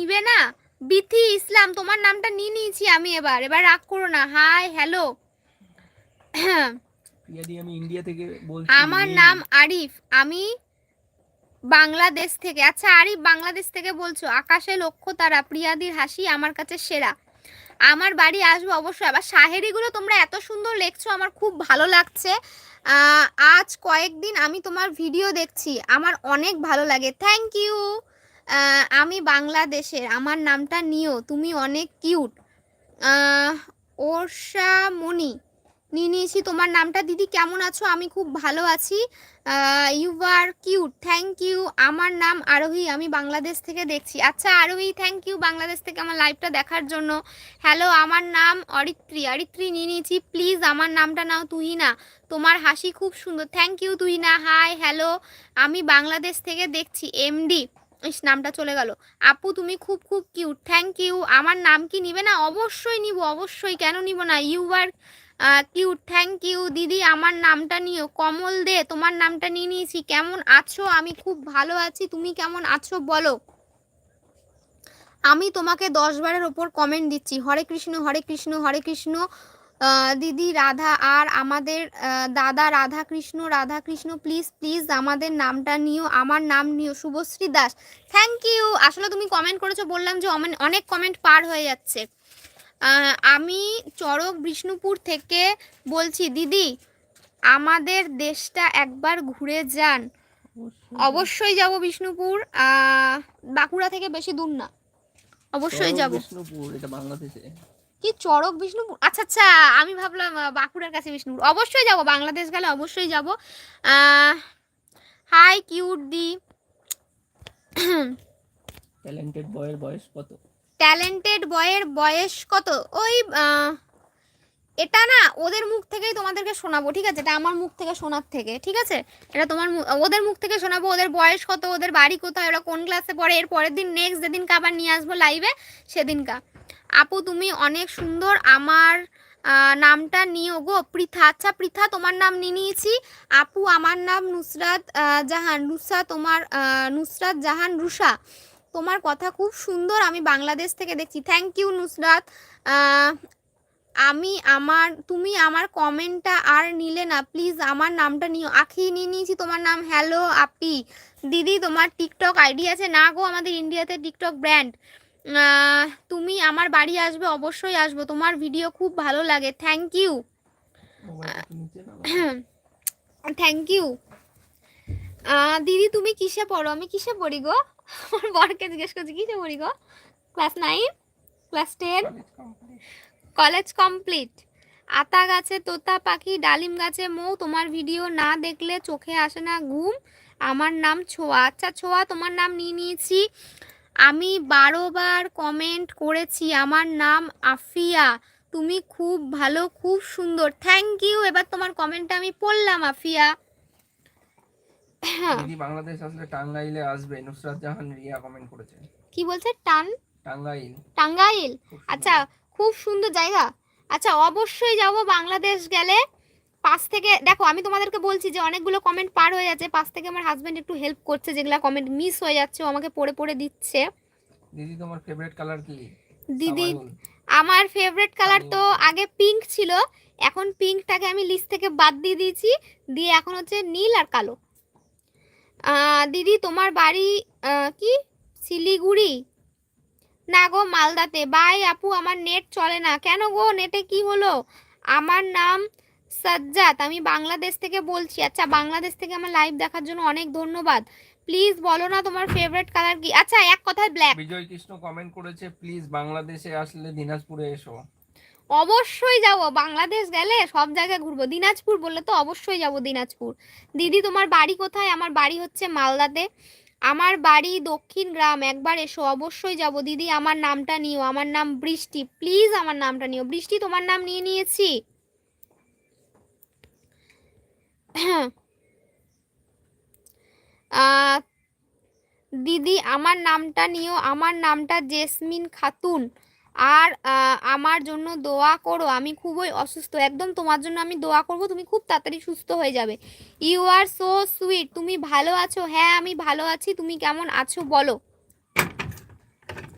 নিবে না? বিথি ইসলাম তোমার নামটা নিয়ে নিয়েছি আমি এবার। এবার রাগ করো না। High hello. আমি ইন্ডিয়া থেকে বলছি আমার নাম আরিফ। আমি বাংলাদেশ থেকে। আচ্ছা আরিফ বাংলাদেশ থেকে বলছো। আকাশে লক্ষ্য তারা প্রিয়াদির হাসি আমার কাছে সেরা। আমার বাড়ি আসব অবশ্যই। আবার শাহেরিগুলো তোমরা এত সুন্দর লেখছো আমার খুব ভালো লাগছে। আজ কয়েকদিন আমি তোমার ভিডিও দেখছি। আমার অনেক ভালো লাগে। থ্যাংক ইউ আমি বাংলাদেশের, আমার নামটা নিও, তুমি অনেক কিউট। মনি নিয়ে নিয়েছি তোমার নামটা দিদি কেমন আছো? আমি খুব ভালো আছি। You are cute thank you আমার নাম আরোহী, আমি বাংলাদেশ থেকে দেখছি। আচ্ছা আরোহী থ্যাংক ইউ বাংলাদেশ থেকে আমার লাইভটা দেখার জন্য। হ্যালো আমার নাম অরিত্রী। অরিত্রী নিয়ে নিয়েছি প্লিজ আমার নামটা নাও তুহিনা। তোমার হাসি খুব সুন্দর। Thank you Tuhina. Hi hello আমি বাংলাদেশ থেকে দেখছি এমডি ইস, নামটা চলে গেল। আপু, তুমি খুব খুব কিউট থ্যাংক ইউ আমার নাম কি নিবে না? অবশ্যই নিব, অবশ্যই। কেন নিব না? You are cute thank you দিদি, আমার নামটা নিও। কমল দে, তোমার নামটা নিয়ে নিয়েছি। কেমন আছো? আমি খুব ভালো আছি। তুমি কেমন আছো বলো। আমি তোমাকে দশ বারের ওপর কমেন্ট দিচ্ছি। হরে কৃষ্ণ হরে কৃষ্ণ হরে কৃষ্ণ। দিদি রাধা আর আমাদের দাদা রাধা কৃষ্ণ রাধা কৃষ্ণ প্লিজ প্লিজ আমাদের নামটা নিও আমার নাম নিও শুভশ্রী দাস। থ্যাংক ইউ আসলে তুমি কমেন্ট করেছ বললাম যে অনেক কমেন্ট পার হয়ে যাচ্ছে। আমি চড়ক বিষ্ণুপুর থেকে বলছি দিদি আমাদের দেশটা একবার ঘুরে যান। অবশ্যই। যাব বিষ্ণুপুর বাঁকুড়া থেকে বেশি দূর না। অবশ্যই যাব। বিষ্ণুপুর এটা বাংলাদেশে। কি চড়ক বিষ্ণুপুর আচ্ছা আচ্ছা আমি ভাবলাম বাঁকুড়ার কাছে বিষ্ণুপুর অবশ্যই যাব বাংলাদেশ গেলে অবশ্যই যাব। হাই কিউট দি। ট্যালেন্টেড বয়ের বয়স কত? ট্যালেন্টেড বয়ের বয়স কত? ওই এটা না ওদের মুখ থেকেই তোমাদেরকে শোনাবো ঠিক আছে? এটা আমার মুখ থেকে শোনার থেকে ঠিক আছে? এটা তোমার ওদের মুখ থেকে শোনাবো ওদের বয়স কত ওদের বাড়ি কোথায় ওরা কোন ক্লাসে পড়ে এর পরের দিন নেক্সট যেদিনকে আবার নিয়ে আসব লাইভে সেদিনকা। আপু, তুমি অনেক সুন্দর আমার নামটা নিও গো। পৃথা আচ্ছা পৃথা, তোমার নাম নিয়ে নিয়েছি। আপু, আমার নাম নুসরাত জাহান। রুসা তোমার নুসরাত জাহান রুষা তোমার কথা খুব সুন্দর, আমি বাংলাদেশ থেকে দেখছি। Thank you Nusrat. আমি আমার, তুমি আমার কমেন্টটা আর নিলে না। প্লিজ আমার নামটা নিও। আখি নিয়ে নিয়েছি, তোমার নাম হ্যালো আপি। দিদি, তোমার টিকটক আইডি আছে। না গো, আমাদের ইন্ডিয়াতে টিকটক ব্র্যান্ড। তুমি আমার বাড়ি আসবে, অবশ্যই আসব। তোমার ভিডিও খুব ভালো লাগে। Thank you. থ্যাংক ইউ দিদি, তুমি কিসে পড়ো? আমি কিসে পড়ি গো? আমার বরকে জিজ্ঞেস করছি, কিসে পড়ি গো? Class nine class ten college complete আতা গাছে তোতা পাখি, ডালিম গাছে মৌ। তোমার ভিডিও না দেখলে চোখে আসে না ঘুম। আমার নাম ছোয়া। আচ্ছা ছোয়া, তোমার নাম নিয়ে নিয়েছি। আমি বারো বার কমেন্ট করেছি আমার নাম আফিয়া। তুমি খুব ভালো খুব সুন্দর। থ্যাংক ইউ এবার তোমার কমেন্টটা আমি পড়লাম আফিয়া। দিদি বাংলাদেশ আসলে টাঙ্গাইলে আসবে নুসরাত জাহান রিয়া কমেন্ট করেছে। কি বলছে? টান? টাঙ্গাইল। টাঙ্গাইল? আচ্ছা খুব সুন্দর জায়গা। আচ্ছা অবশ্যই যাব বাংলাদেশ গেলে। পাশ থেকে দেখো আমি তোমাদেরকে বলছি যে অনেকগুলো কমেন্ট পার হয়ে যাচ্ছে পাশ থেকে আমার হাজব্যান্ড একটু হেল্প করছে যেগুলো কমেন্ট মিস হয়ে যাচ্ছে ও আমাকে পড়ে পড়ে দিচ্ছে। দিদি তোমার ফেভারিট কালার কি? দিদি আমার ফেভারিট কালার তো আগে পিঙ্ক ছিল এখন পিঙ্কটাকে আমি লিস্ট থেকে বাদ দিয়ে দিয়েছি দিয়ে এখন হচ্ছে নীল আর কালো। দিদি তোমার বাড়ি কি? শিলিগুড়ি? না গো মালদাতে। বাই আপু আমার নেট চলে না। কেন গো নেটে কি হলো? আমার নাম সাজ্জাদ আমি বাংলাদেশ থেকে বলছি। আচ্ছা বাংলাদেশ থেকে আমার লাইভ দেখার জন্য অনেক ধন্যবাদ। প্লিজ বলো না তোমার ফেভারিট কালার কি? আচ্ছা এক কথায় ব্ল্যাক বিজয় কৃষ্ণ কমেন্ট করেছে প্লিজ বাংলাদেশে আসলে দিনাজপুরে এসো। অবশ্যই যাব। বাংলাদেশ গেলে সব জায়গায় ঘুরবো। দিনাজপুর বললে তো অবশ্যই যাব দিনাজপুর। দিদি তোমার বাড়ি কোথায়? আমার বাড়ি হচ্ছে মালদাতে। আমার বাড়ি দক্ষিণ গ্রাম। একবার এসো অবশ্যই যাব। দিদি আমার নামটা নিও। আমার নাম বৃষ্টি। প্লিজ আমার নামটা নিও। বৃষ্টি তোমার নাম নিয়ে নিয়েছি। দিদি, আমার নামটা নিও। আমার নামটা জেসমিন খাতুন। আর আমার জন্য দোয়া করো। আমি খুবই অসুস্থ। একদম তোমার জন্য আমি দোয়া করব। তুমি খুব তাড়াতাড়ি সুস্থ হয়ে যাবে। ইউ আর সো সুইট তুমি ভালো আছো? হ্যাঁ আমি ভালো আছি। তুমি কেমন আছো? বলো।